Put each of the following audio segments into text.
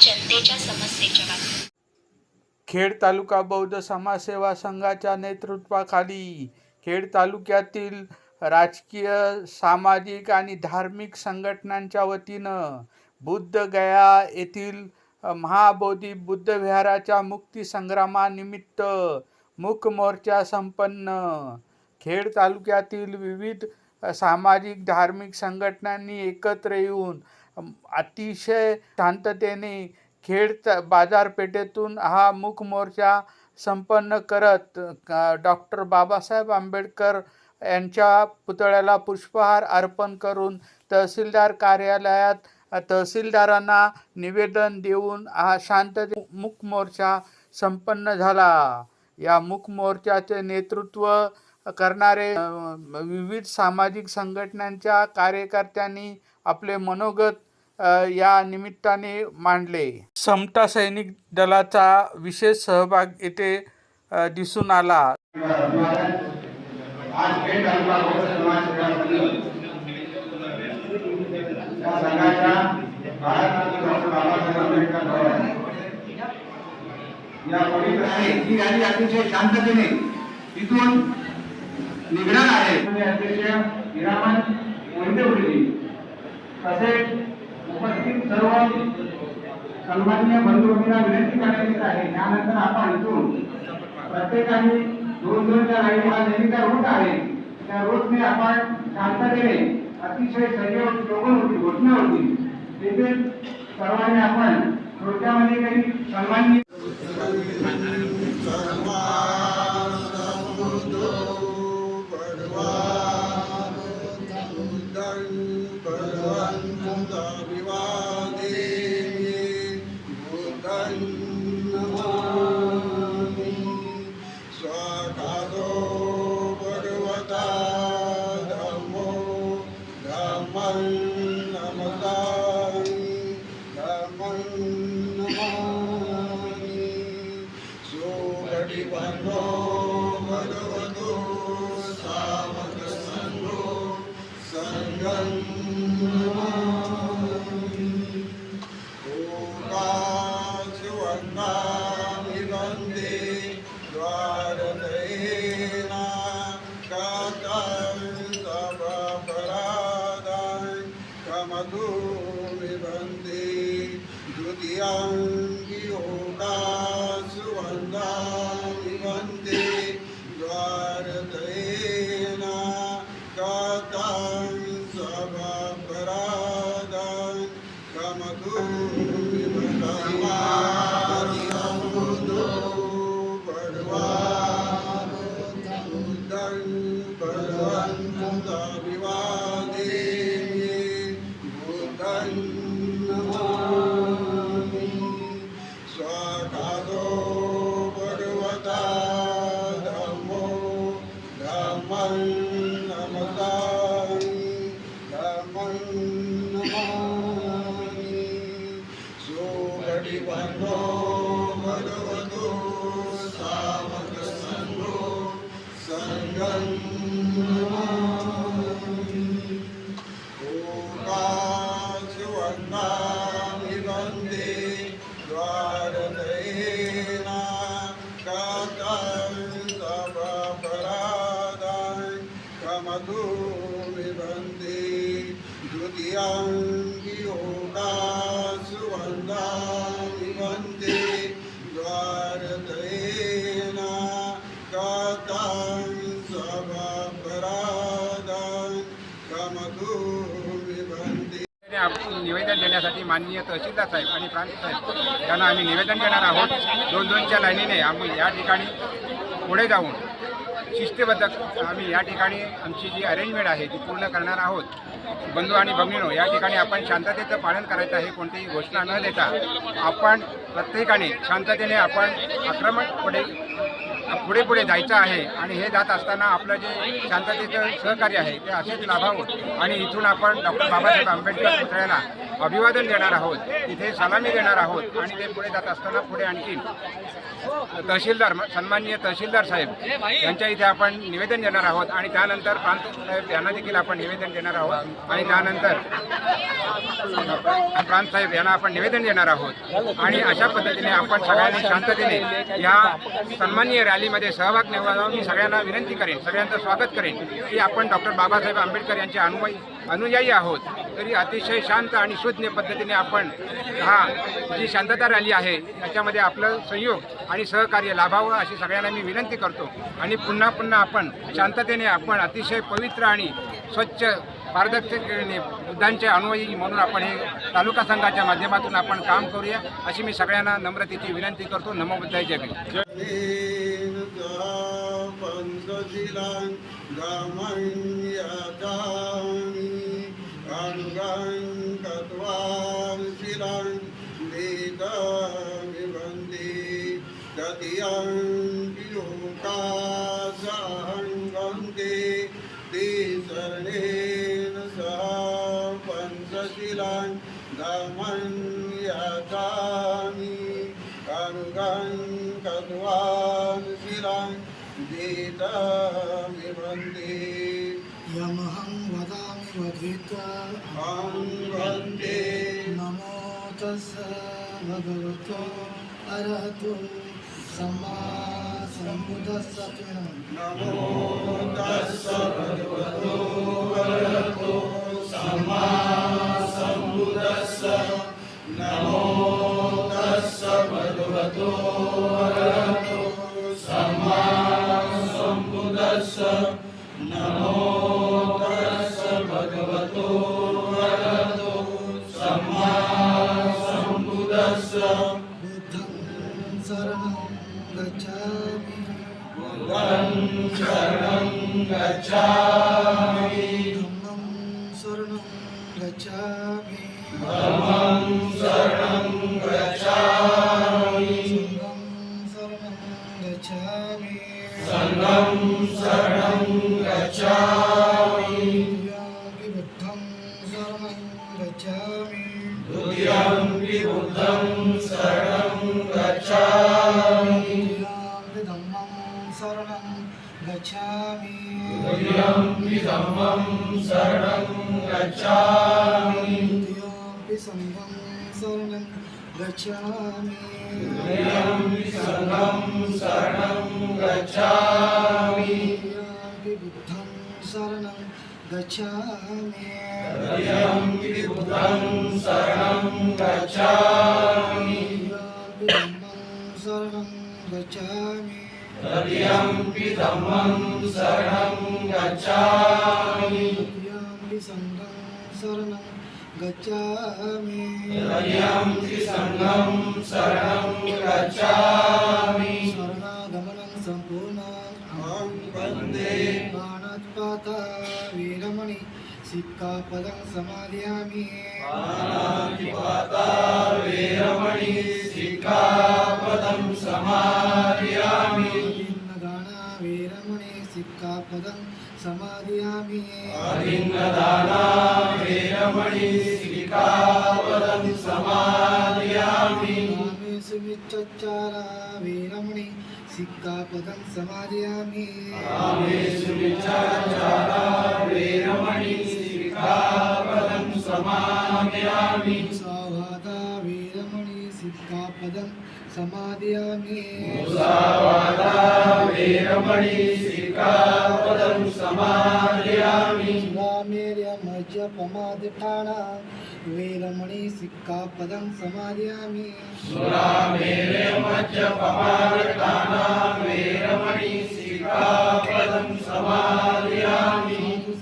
जनतेच्या समस्येच्या बाबतीत. खेड तालुका बौद्ध समाजसेवा संघाच्या नेतृत्वाखाली खेड तालुक्यातील राजकीय सामाजिक आणि धार्मिक संघटनांच्या वतीनं बुद्धगया येथील महाबोधी बुद्ध विहाराच्या मुक्ती संग्रामानिमित्त मोर्चा संपन्न. खेड तालुक्यातील विविध सामाजिक धार्मिक संघटनांनी एकत्र येऊन अतिशय शांततेने खेड बाजारपेठेतून हा मुखमोर्चा संपन्न करत डॉक्टर बाबासाहेब आंबेडकर यांच्या पुतळ्याला पुष्पहार अर्पण करून तहसीलदार कार्यालयात तहसीलदारांना निवेदन देऊन हा शांतते मुखमोर्चा संपन्न झाला. या मुखमोर्चाचे नेतृत्व करणारे विविध सामाजिक संघटनांच्या कार्यकर्त्यांनी आपले मनोगत या निमित्ताने मांडले. समता सैनिक दलाचा विशेष सहभाग येथे दिसून आला. ही अतिशय शांततेने तिथून निघणार आहे. अध्यक्ष तसेच उपस्थित सर्व सन्माननीय बंधूंना विनंती करण्यात आहे. त्यानंतर आपण इथून प्रत्येकाने दोन दोनच्या लाईन नेहमी नेहमीचा रूट आहे त्या रूटने आपण शांततेने अतिशय संयोग श्लोकन होती घोषणा होती. तिथे सर्वांनी आपण थोडक्यामध्ये काही सन्माननीय John आणि माननीय तहसीलदार साहेब आणि प्रांत साहेब यांना आम्ही निवेदन देणार आहोत. दोन दोनच्या लाईनीने आम्ही या ठिकाणी पुढे जाऊन शिस्तबद्ध आम्ही या ठिकाणी आमची जी अरेंजमेंट आहे ती पूर्ण करणार आहोत. बंधू आणि भगिनीनो या ठिकाणी आपण शांततेचं पालन करायचं आहे कोणतीही घोषणा न देता. आपण प्रत्येकाने शांततेने आपण आक्रमकपणे पुढे पुढे जायचं आहे आणि हे जात असताना आपलं जे शांततेचं सहकार्य आहे ते असेच लाभावं. आणि इथून आपण डॉक्टर बाबासाहेब आंबेडकर पुतळ्याला अभिवादन देणार आहोत. तिथे सलामी देणार आहोत. आणि ते पुढे जात असताना पुढे आणखी तहसीलदार सन्माननीय तहसीलदार साहेब यांच्या इथे आपण निवेदन देणार आहोत. आणि त्यानंतर प्रांत साहेब यांना देखील आपण निवेदन देणार आहोत. आणि त्यानंतर प्रांत साहेब यांना आपण निवेदन देणार आहोत. आणि अशा पद्धतीने आपण सगळ्यांनी शांततेने या सन्माननीय रॅलीमध्ये सहभाग निवडावा मी सगळ्यांना विनंती करेन सगळ्यांचं स्वागत करेन की आपण डॉक्टर बाबासाहेब आंबेडकर यांचे अनुयायी अनुयायी आहोत. तरी अतिशय शांत आणि सुज्ञ पद्धतीने आपण हा जी शांतता रॅली आहे त्याच्यामध्ये आपलं सहयोग आणि सहकार्य लाभावं अशी सगळ्यांना मी विनंती करतो. आणि पुन्हा पुन्हा आपण शांततेने आपण अतिशय पवित्र आणि स्वच्छ पारदर्शकतेने बुद्धांचे अनुयायी म्हणून आपण हे तालुका संघाच्या माध्यमातून आपण काम करूया अशी मी सगळ्यांना नम्रतेची विनंती करतो. नमो जय शिलान् गमन् यतानि अनुगन् गत्वा शिरान् वेदानि वन्दे। तदीयं ते शरणेन सह पञ्चशिलान् गमन् वेदमिवन्ति यमहं वदामि वधित्वा अहं वन्दे नमो तस्स भगवतो अरहतो सम्मा सम्बुद्धस्स नमो तस्स भगवतो वरहतो सम्मा द्वितीयं धम्मं शरणं गच्छामि। द्वितीयं सङ्घं शरणं गच्छामि। द्वितीयं संगं शरणं गच्छामि। द्वितीयं बुद्धं शरणं गच्छामि। द्वितीयं बुद्धं शरणं गच्छामि। धम्मं शरणं गच्छामि। तदीयं धम्मं शरणं गच्छामि। सङ्घं शरणं गच्छामि। शरणं गच्छामि। शरणागमनं सम्पूर्णम् अहं वन्दे प्राणत्पाता वीरमणि सिक्कापदं समादयामि पाणातिपाता वेरमणि सिक्खापदं समादयामि दाना वीरमणि सिक्कापदं समादयामि अभिन्नदाना वेरमणि सिक्खापदं समादयामि रामेषु विच्चचारा वीरमणि सिक्कापदं समादयामि रामेषु विचारा वेरमणि सिक्खापदं समादयामि सावादा वीरमणि सिक्कापदं समादयामि मुसावादा वेरमणि सिक्खापदं समादयामि वीरमणि सिक्कापदं समादयामि वेरमणि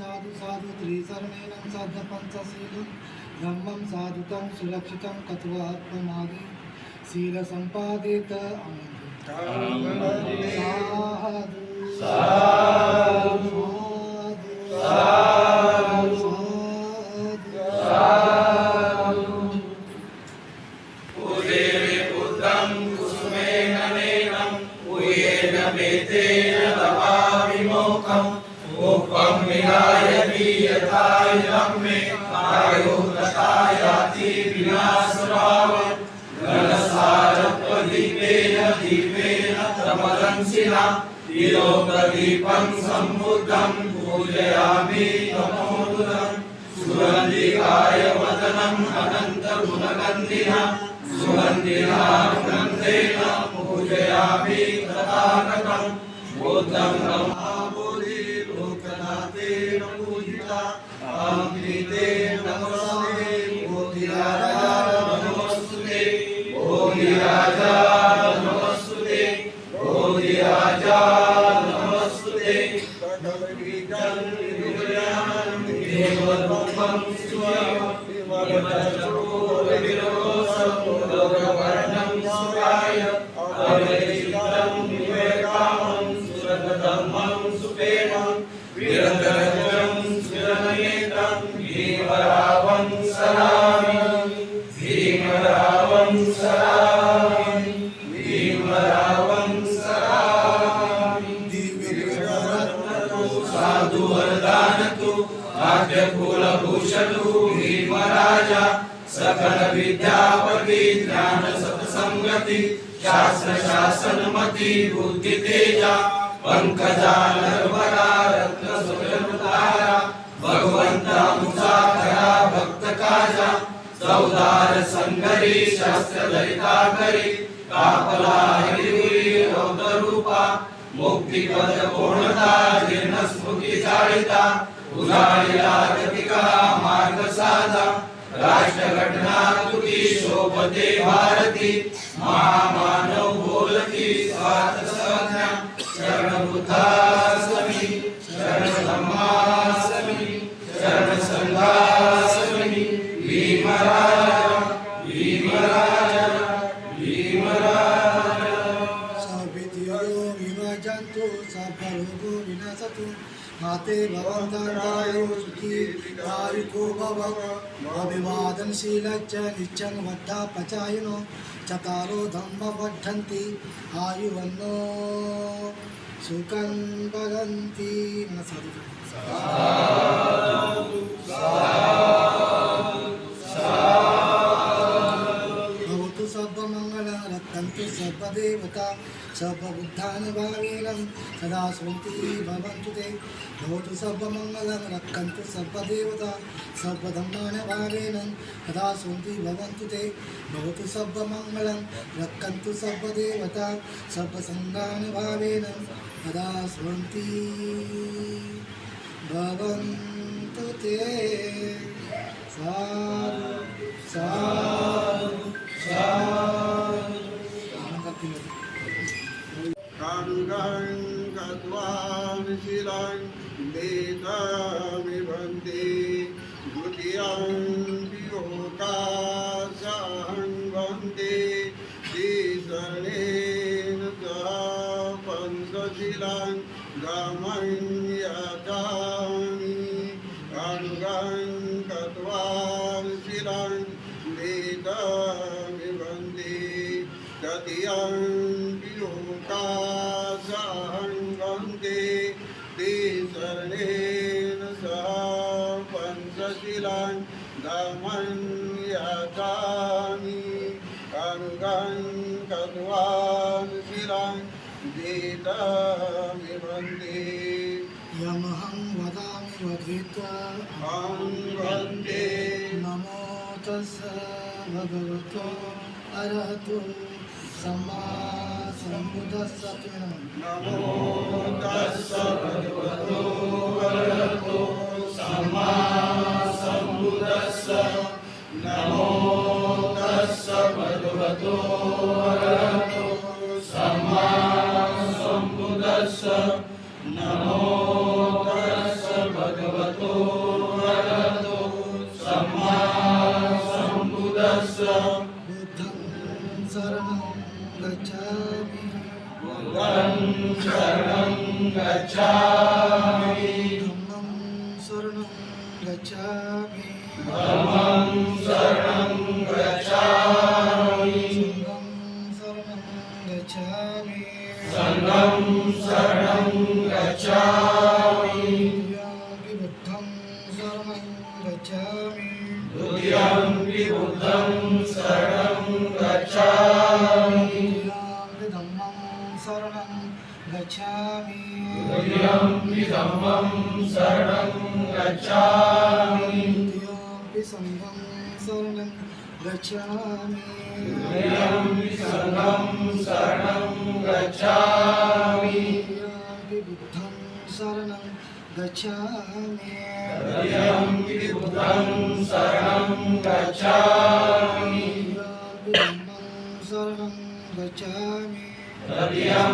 साधु साधु साधु त्रिसरणेन साध पञ्चशीलं। ब्रह्मं साधुतं सुरक्षितं कत्वा आत्ममादि शीलसम्पादित साधु साधु। साधु। उदेवे हंसिना तिलोकदीपं सम्मुद्धं पूजयामि तमोदुरं सुगन्धिकाय वदनम् अनन्तगुणकन्दिना सुगन्धिना पूजयामि तथागतं। बुद्धं ब्रह्माबुधि लोकनाथेन पूजिता नमः गती शास्त्र शासन मती बुद्धी तेजा पंकजा नरवरा रत्न सुरतारा भगवंता मुचा करा भक्त काजा चौदार संगरी शास्त्र ललिता करी कापला हिरवी रूपा मुक्ती पद पूर्णता जीर्ण स्मृती जाळिता उजाळीला गतिका मार्ग साधा राष्ट्र घटना तुकी शोभते भारती महामानव बोलती स्वात माते भवन्तरायो सुखी दारिको भव। अभिवादनशीलच्च नित्यं वद्धापचायिनो चकारो धम्म वर्धन्ति आयुवन्नो सुखं भगन्ति। न भवतु सर्वमङ्गलं रक्षन्तु सर्वदेवता। सर्वबुद्धानि भागेनं सदा स्मृति भवन्तु ते। भवतु सर्वमङ्गलं रक्षन्तु सर्वदेवता सर्वधर्माणि भागेनं सदा स्मृति भवन्तु ते। भवतु सर्वमङ्गलं रक्षन्तु सर्वदेवता सर्वसङ्गानि भावेन सदा स्मृति भवन्तु ते। सा सा साधु। கண்கள் கத்வான் சிலன் தேதா விபந்தே துதியம் वदामि वधित्वा अहं वन्दे नमो तस्स भगवतो अरहतो सम्मा सम्बुद्धस्स ते नमः नमो तस्स भगवतो वरहतो सम्मा सम्बुद्धस्स नमो तस्स भगवतो गच्छामि गच्छामि। द्वितीयं धम्मं शरणं गच्छामि। शरणं गच्छामि। द्वितीयं सङ्घं शरणं गच्छामि। बुद्धं शरणं गच्छामि। द्वितीयं बुद्धं शरणं गच्छामि। धम्मं शरणं गच्छामि। तृतीयं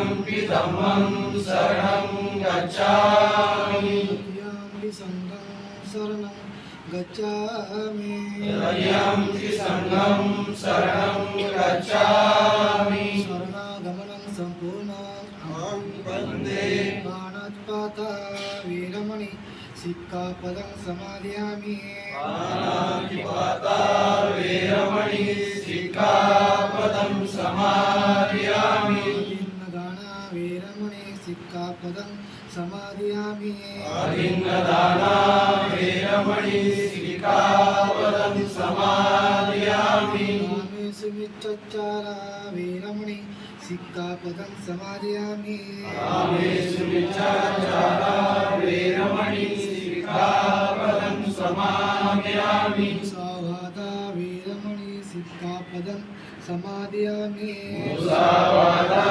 धम्मं शरणं गच्छामि द्वितीयं सङ्गं शरणं गच्छामि तदीयम्पि सङ्घं शरणं गच्छामि शरणागमनं सम्पूर्णं वन्दे पाणत्पाता वीरमणि सिक्कापदं समादयामि पाणातिपाता वेरमणि सिक्खापदं सिक्कापदं समादयामि अलिङ्गदाना वेरमणि सिक्खापदं समादयामि कामेषु मिच्छच्चारा वीरमणि सिक्कापदं समादयामि कामेषु मिच्छाचारा वेरमणि सिक्खापदं समादयामि सावादा वीरमणि सिक्कापदं समादयामि मुसावादा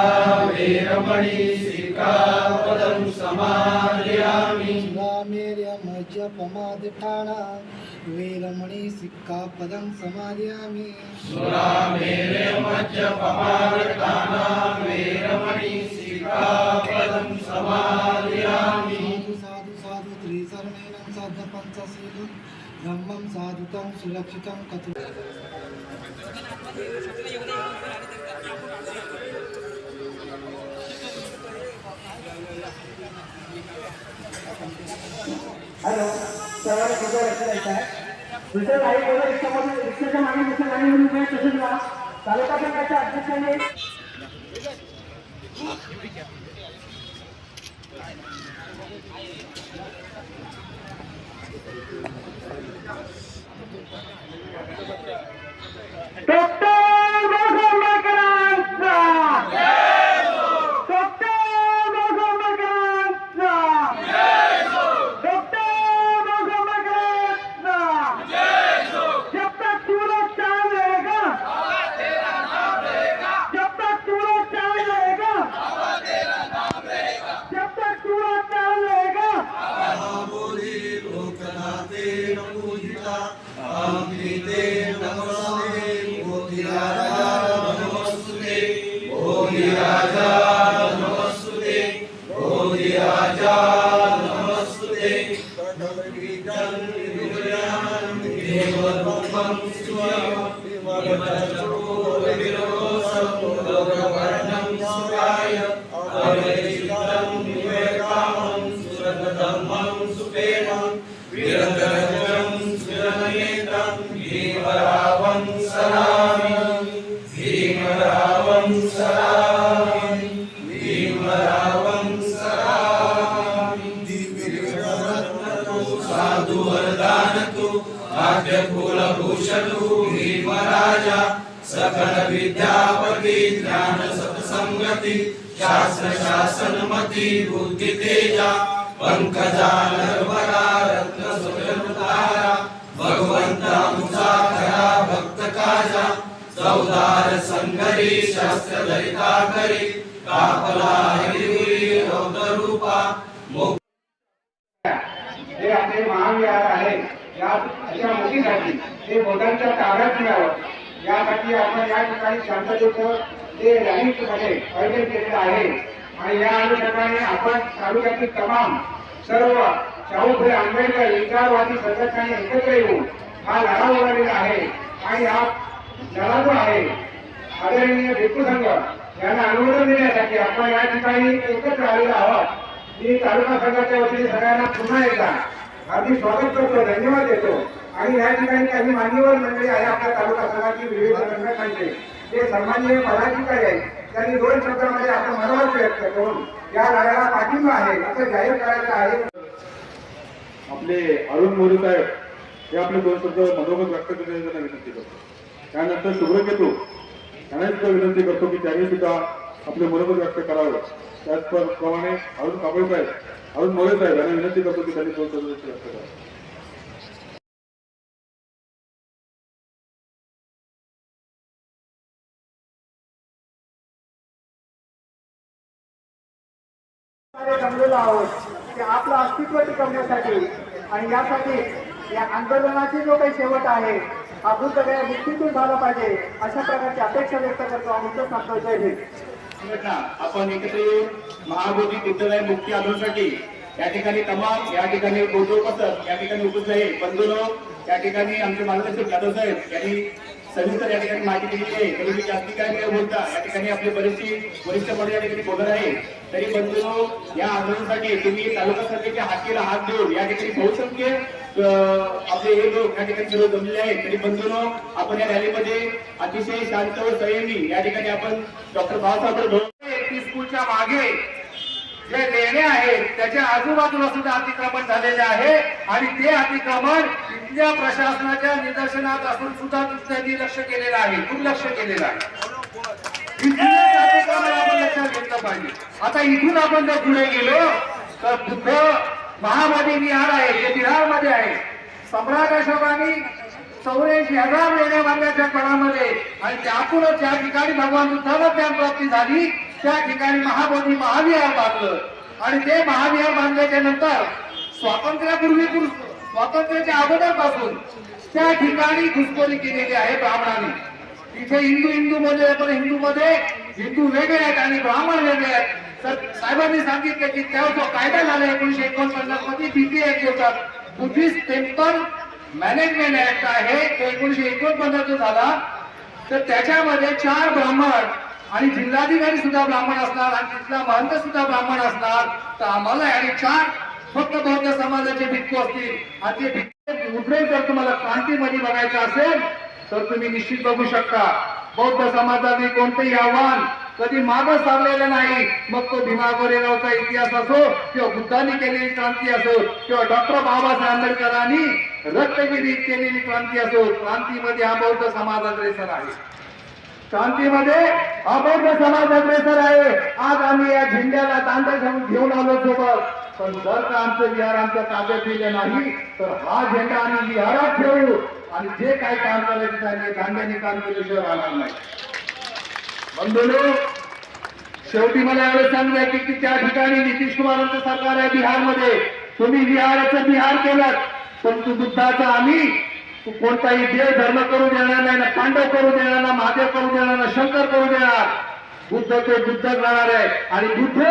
वेरमणि सिक्खापदं समादयामि। सुरामेर्यमज्यपमादिठाणा वीरमणि सिक्कापदं समादयामि। सुरामेरे मज्जपमादकाना वेरमणि सिक्खापदं समादयामि। साधु साधु साधु त्रिसरणेन साधपञ्चशीलं ब्रह्मं साधुतं सुरक्षितं कथु हॅलो. सर्वांना तुझं लक्ष द्यायचं आहे. दुसरं काही बोला रिक्षामधून रिक्षाच्या मागे दुसरं गाडी म्हणून काय तसंच राहा. तालुका संघाच्या अध्यक्षांनी डॉक्टर संगती शास्त्र शासन मती बुद्धि तेजा पंकजा नरवरा रत्न सुरतारा भगवंता मुसाखरा भक्त काजा चौदार संगरी शास्त्र दरिता करी कापला हिरवी रौद्र रूपा मुख हे आपले महान महाविहार आहे या अशा मुलीसाठी ते बोटांच्या ताब्यात मिळावं. यासाठी आपण या ठिकाणी शांततेचं ते रॅलीमध्ये आयोजन केलेलं आहे. आणि या अनुषंगाने आपण तालुक्यातील तमाम सर्व शाहू आंबेडकर विचारवादी संघटनांनी एकत्र येऊन हा लढा उभारलेला आहे. आणि हा लढा जो आहे आदरणीय भिक्खू संघ यांना अनुमोदन देण्यासाठी आपण या ठिकाणी एकत्र आलेलो आहोत. मी तालुका संघाच्या वतीने सगळ्यांना पुन्हा एकदा हार्दिक स्वागत करतो धन्यवाद देतो. आणि या ठिकाणी काही मान्यवर मंडळी आहे आपल्या तालुका संघाची विविध संघटनांचे. ते सन्माननीय पदाधिकारी आहेत त्यांनी दोन शब्दामध्ये आपलं मनोगत व्यक्त करून या लढ्याला पाठिंबा आहे असं जाहीर करायचं आहे. आपले अरुण मोरे साहेब हे आपले दोन शब्द मनोगत व्यक्त करण्याची विनंती करतो. त्यानंतर शुभ्रकेतू त्यांना सुद्धा विनंती करतो की त्यांनी सुद्धा आपले मनोगत व्यक्त करावं. त्याचप्रमाणे अरुण कांबळे साहेब अरुण मोरे साहेब यांना विनंती करतो की त्यांनी दोन शब्द व्यक्त करावं. कार्य आहोत. ते आपलं अस्तित्व टिकवण्यासाठी आणि यासाठी या आंदोलनाची जो काही शेवट आहे हा बुद्ध गया मुक्तीतून झाला पाहिजे अशा प्रकारची अपेक्षा व्यक्त करतो आणि सांगतो जय हिंद. आपण एकत्र येऊन महाबोधी विद्यालय मुक्ती आंदोलनासाठी या ठिकाणी तमाम या ठिकाणी गोजोपसर या ठिकाणी उपस्थित आहे बंधूनो या ठिकाणी आमचे मार्गदर्शक जाधव साहेब यांनी सविस्तर या ठिकाणी माहिती दिलेली आहे. तरी मी जास्ती काय बोलता या ठिकाणी आपले बरेचशी वरिष्ठ मंडळ या ठिकाणी बोलत आहे तरी बंधूनो या आंदोलनासाठी तुम्ही तालुका सभेच्या हातीला हात देऊन या ठिकाणी बहुसंख्य आपले हे लोक या ठिकाणी सर्व जमलेले आहेत. तरी बंधूनो आपण या रॅलीमध्ये अतिशय शांत व संयमी या ठिकाणी आपण डॉक्टर बाबासाहेब स्कूलच्या मागे जे लेणे आहेत त्याच्या आजूबाजूला सुद्धा अतिक्रमण झालेले आहे आणि ते अतिक्रमण इथल्या प्रशासनाच्या निदर्शनात असून सुद्धा त्यांनी लक्ष केलेलं आहे दुर्लक्ष केलेलं आहे. लक्षात घेतलं पाहिजे आता इथून आपण जर पुढे गेलो तर बुद्ध महामधी विहार आहे जे बिहारमध्ये आहे. सम्राट अशोकाने चौऱ्याऐंशी हजार लेण्या मार्गाच्या काळामध्ये आणि त्यातूनच ज्या ठिकाणी भगवान बुद्धाला ज्ञान प्राप्ती झाली त्या ठिकाणी महाबोधी महाविहार बांधलं. आणि ते महाविहार बांधल्याच्या नंतर स्वातंत्र्यापूर्वी स्वातंत्र्याच्या अगोदरपासून त्या ठिकाणी घुसखोरी केलेली आहे ब्राह्मणाने. इथे हिंदू हिंदू मध्ये पण हिंदू मध्ये हिंदू वेगळे आहेत आणि ब्राह्मण वेगळे आहेत. तर साहेबांनी सांगितलं की तेव्हा जो कायदा झाला एकोणीशे एकोणपन्नासमध्ये बीपी ऍक्ट होता बुद्धिस्ट टेम्पल मॅनेजमेंट ऍक्ट आहे तो एकोणीशे एकोणपन्नास जो झाला. तर त्याच्यामध्ये चार ब्राह्मण आणि जिल्हाधिकारी सुद्धा ब्राह्मण असणार आणि तिथला महंत सुद्धा ब्राह्मण असणार. तर आम्हाला आणि चार फक्त बौद्ध समाजाचे भिक्खू असतील. आणि ते भिक्खू उद्रेक जर तुम्हाला क्रांतीमध्ये बघायचं असेल तर तुम्ही निश्चित बघू शकता बौद्ध समाजाने कोणतेही आव्हान कधी मागं सारलेलं नाही. मग तो भीमा गोरेगावचा इतिहास असो किंवा बुद्धांनी केलेली क्रांती असो किंवा डॉक्टर बाबासाहेब आंबेडकरांनी रक्तगिरीत केलेली क्रांती असो क्रांतीमध्ये हा बौद्ध समाज अग्रेसर आहे. क्रांतीमध्ये अबौद्ध समाज अग्रेसर आहे. आज आम्ही या झेंड्याला दांडा घेऊन घेऊन आलो सोबत. पण जर का आमचं विहार आमच्या ताब्यात दिलं नाही तर हा झेंडा आम्ही विहारात ठेवू. आणि जे काय काम करायचं त्यांनी दांड्याने काम केल्याशिवाय राहणार नाही. बंधू शेवटी मला एवढं सांगायचं की त्या ठिकाणी नितीश कुमारांचं सरकार आहे बिहारमध्ये. तुम्ही बिहाराचं बिहार केलं परंतु बुद्धाचा आम्ही कोणताही देव धर्म करू देणार नाही ना पांडव करू देणार ना महादेव करू देणार ना शंकर करू देणार. बुद्ध ते बुद्ध राहणार आहे. आणि बुद्ध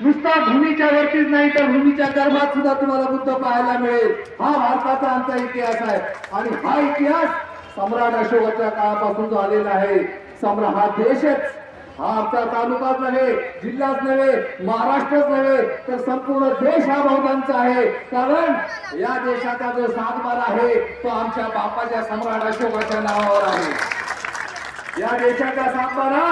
नुसता भूमीच्या वरतीच नाही तर भूमीच्या गर्भात सुद्धा तुम्हाला बुद्ध पाहायला मिळेल. हा भारताचा आमचा इतिहास आहे. आणि हा इतिहास सम्राट अशोकाच्या काळापासून जो आलेला आहे. सम्राट हा देशच. हा आमचा तालुकाच नव्हे जिल्हाच नव्हे महाराष्ट्रच नव्हे तर संपूर्ण देश हा बहुतांचा आहे. कारण या देशाचा जो सातबार आहे तो आमच्या बापाच्या सम्राट अशोकाच्या नावावर आहे. या देशाचा सातबारा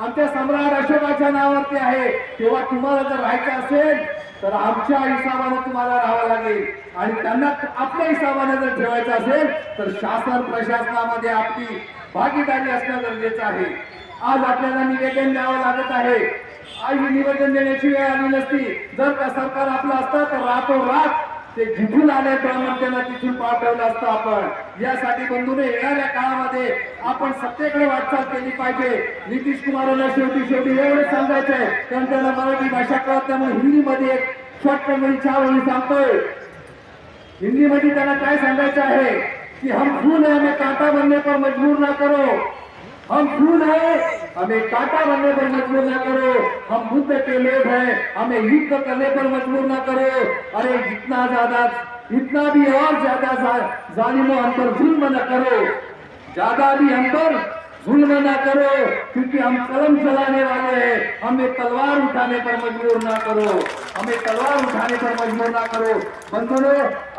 आमच्या सम्राट अशोकाच्या नावावरती आहे. तेव्हा तुम्हाला जर राहायचं असेल तर आमच्या हिसाबाने तुम्हाला राहावं लागेल. आणि त्यांना आपल्या हिसाबाने जर ठेवायचं असेल तर शासन प्रशासनामध्ये आपली भागीदारी असणं गरजेचं आहे. आज आपल्याला निवेदन द्यावं लागत आहे. आज ही निवेदन देण्याची वेळ आली नसती. जर का सरकार आपलं असतं तर रातोरात ते जिथून आले ब्राह्मण त्यांना तिथून पाठवलं असतं आपण. यासाठी बंधूने येणाऱ्या काळामध्ये आपण सत्तेकडे वाटचाल केली पाहिजे. नितीश कुमारांना शेवटी शेवटी एवढं सांगायचंय. कारण त्यांना मराठी भाषा कळत त्यामुळे हिंदीमध्ये एक शॉर्टमध्ये चार वेळी सांगतोय. हिंदीमध्ये त्यांना काय सांगायचं आहे? की हम फूल है हमें कांटा बनने पर मजबूर ना करो. हम फूल है हमें कांटा बनने पर मजबूर ना करो. हम बुद्ध के लोग हैं हमें युद्ध करने पर मजबूर ना करो. अरे ज्यादा इतना भी और ज्यादा जा- जालिमों हम पर जुल्म न करो। ज्यादा भी हम पर जुल्म ना करो क्योंकि हम कलम चलाने वाले हैं। हमें तलवार उठाने पर मजबूर ना करो। हमें तलवार उठाने पर मजबूर ना करो। बंधुनो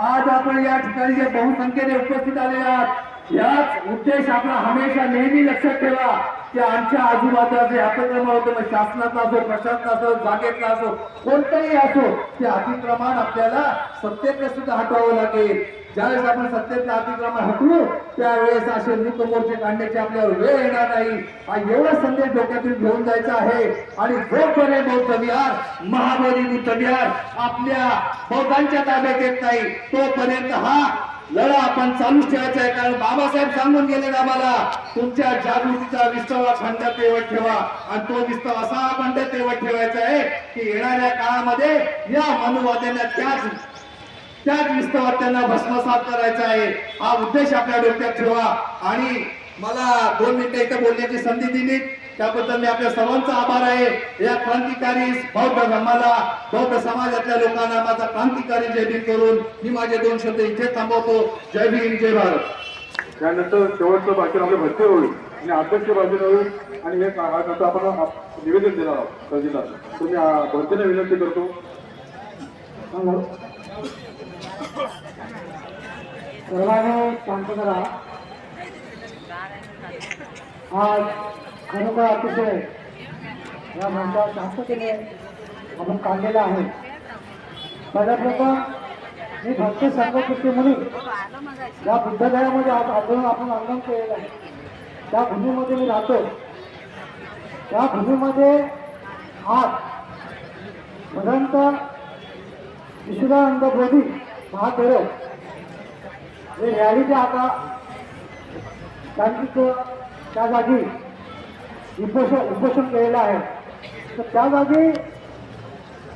आज आपण या ठिकाणी जे बहुसंख्येने उपस्थित आले आहात याच उद्देश आपला हमेशा नेहमी लक्षात ठेवा की आमच्या आजूबाजूला जे अतिक्रमण होतं मग शासनाचा असो प्रशासना असो जागेतला असो कोणतंही असो ते अतिक्रमण आपल्याला सत्तेकडे सुद्धा हटवावं लागेल. ज्यावेळेस आपण सत्तेतलं अतिक्रमण हटवू त्यावेळेस असे मृत मोर्चे काढण्याची आपल्यावर वेळ येणार नाही. हा एवढा संदेश डोक्यातून घेऊन जायचा आहे. आणि जोपर्यंत बौद्ध विहार महाबोधी बुद्ध विहार आपल्या बौद्धांच्या ताब्यात येत नाही तोपर्यंत हा लढा आपण चालूच ठेवायचा आहे कारण बाबासाहेब सांगून गेले आम्हाला तुमच्या जागृतीचा विस्तवा खंड तेवट ठेवा. आणि तो विस्तव असा खंड तेवट ठेवायचा आहे की येणाऱ्या काळामध्ये या मनुवाद्यांना त्याच त्याच विस्तवात त्यांना भस्मसात करायचा आहे. हा उद्देश आपल्या डोक्यात ठेवा. आणि मला दोन मिनिटं इथं बोलण्याची संधी दिली त्याबद्दल मी आपल्या सर्वांचा आभार आहे. या क्रांतिकारी बौद्ध धर्माला बौद्ध समाजातल्या लोकांना माझा क्रांतिकारी जय भीम करून मी माझे दोन शब्द इथे थांबवतो. जय भीम जय भारत. त्यानंतर शेवटचं भाषण आपले भरते होईल. आणि अध्यक्ष भाषण होईल. आणि हे नंतर आपण निवेदन देणार आहोत तुम्ही भरतीने विनंती करतो. सर्वांनी शांत करा. आज खरोखर अतिशय या मंचावर शांततेने आपण काढलेला आहे. सर्वप्रथम मी भक्त संघकृती म्हणून या बुद्धदयामध्ये आज आंदोलन आपण आंदोलन केलेलं आहे. त्या भूमीमध्ये मी राहतो. त्या भूमीमध्ये आज भदंत विश्वानंद बोधी महादेव हे रॅलीचे आता त्यांची त्या जागी उपोषण उपोषण केलेलं आहे. तर त्या जागी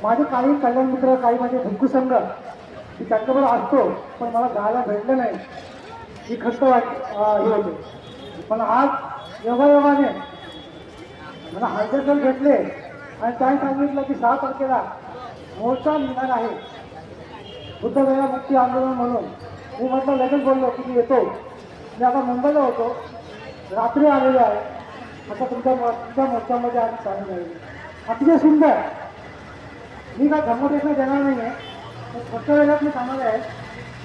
माझे काही कल्याण मित्र काही माझे भिक्खू संघ मी त्यांच्याबरोबर असतो पण मला गायला भेटलं नाही. ही खस्त वाट हे होते. पण आज योगायोगाने मला हायदरकर भेटले आणि त्याने सांगितलं की सहा तारखेला मोर्चा निघणार आहे. बुद्धगया मुक्ती आंदोलन म्हणून. मी म्हटलं लगेच बोललो की मी येतो. मी आता मुंबईला होतो. रात्री आलेलो आहे. असं तुमच्या तुमच्या मोर्चामध्ये आज सांगून झालेली अतिशय सुंदर. मी काय धर्मदेश देणार नाही आहे स्वच्छ फक्त वेळात मी सांगणार आहे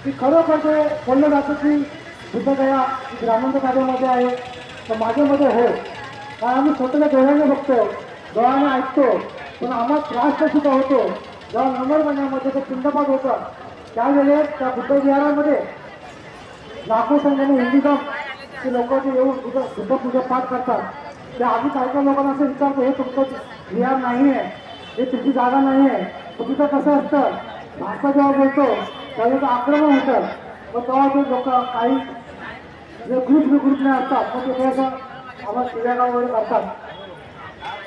की खरोखर ते बोललं जातं की बुद्धगया ग्रामांत कार्यामध्ये आहे. तर माझ्यामध्ये हो. कारण आम्ही स्वतःच्या डोळ्याने बघतो डोळ्याने ऐकतो पण आम्हाला त्रास सुद्धा होतो. जेव्हा नंबर महिन्यामध्ये तो पिंडपात होता त्यावेळेस त्या बुद्ध विहारामध्ये लाखो संख्येने हिंदुधम लोकांचे लोक जे येऊन बुद्ध बुद्ध पूजा पाठ करतात. त्या आधी काय काय लोकांना असं विचारतो हे तुमचं विहार नाही आहे हे तुमची जागा नाही आहे तर तिथं कसं असतं? भाषा जेव्हा बोलतो त्यावेळेस आक्रमण होतं. मग तेव्हा ते लोक काही जे ग्रुप नाही असतात मग ते थोडंसं आम्हाला शिव्यागाव वगैरे करतात.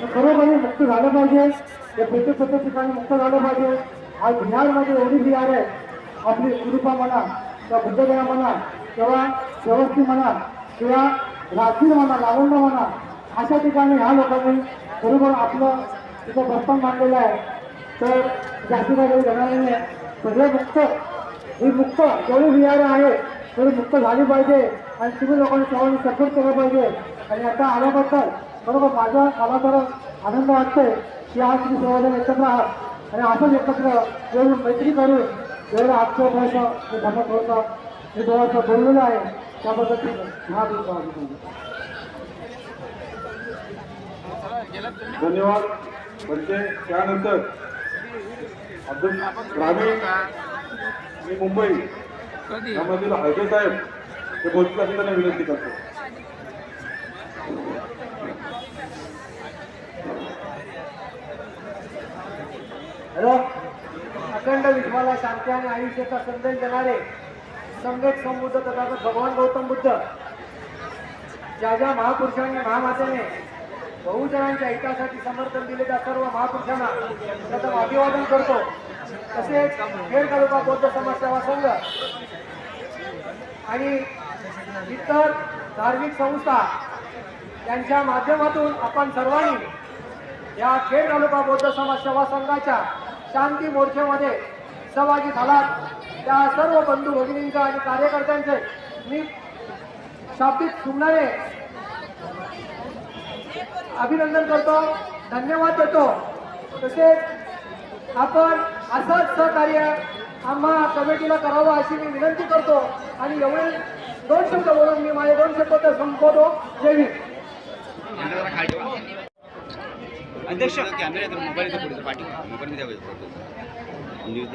तर खरोखर मुक्त झालं पाहिजे. ते प्रत्येक प्रत्येक ठिकाणी मुक्त झालं पाहिजे. आज बिहारमध्ये एवढी बिहार आहे. आपली कुरुपा म्हणा किंवा बुद्धगया म्हणा किंवा शेवस्ती म्हणा किंवा राजगीर म्हणा लावंड म्हणा अशा ठिकाणी ह्या लोकांनी बरोबर आपलं तिथं बस्तान मांडलेलं आहे. तर जास्ती काही घेणार नाही आहे हे मुक्त ही मुक्त जेवढी बिहार आहे तेवढी मुक्त झाली पाहिजे आणि तुम्ही लोकांनी सर्वांनी सपोर्ट केलं पाहिजे. आणि आता आल्याबद्दल बरोबर माझा मला तर आनंद वाटते की आज तुम्ही सर्वजण एकत्र आहात. आणि असंच एकत्र येऊन मैत्री करून जेवढं आजचं थोडंसं मी धर्म थोडंसं हे थोडंसं बोललेलं आहे त्याबद्दल हा हा तुमचा अभिनंदन. धन्यवाद. म्हणजे त्यानंतर अध्यक्ष ग्रामीण आणि मुंबई यामधील हैदर साहेब हे बोलतील अशी त्यांना विनंती करतो. हॅलो? अखंड विश्वाला शांती आणि आयुष्याचा संदेश देणारे संगत समबुद्ध तथागत भगवान गौतम बुद्ध. ज्या ज्या महापुरुषांनी महामातेने बहुजनांच्या हितासाठी समर्थन दिले त्या सर्व महापुरुषांना प्रथम अभिवादन करतो. तसेच खेड तालुका बौद्ध समाज सेवा संघ आणि इतर धार्मिक संस्था यांच्या माध्यमातून आपण सर्वांनी या खेड तालुका बौद्ध समाज सेवा संघाच्या शांती मोर्चामध्ये सहभागी झालात. त्या सर्व बंधू भगिनींचं आणि कार्यकर्त्यांचे मी शाब्दिक सुमणारे अभिनंदन करतो. धन्यवाद देतो. तसेच आपण असंच सहकार्य आम्हा कमिटीला करावं अशी मी विनंती करतो. आणि एवढे दोन शब्द बोलून मी माझे दोन शब्द संपवतो. जय अध्यक्ष कॅमेरा मोबाईल पाठी मोबाईल न्यूज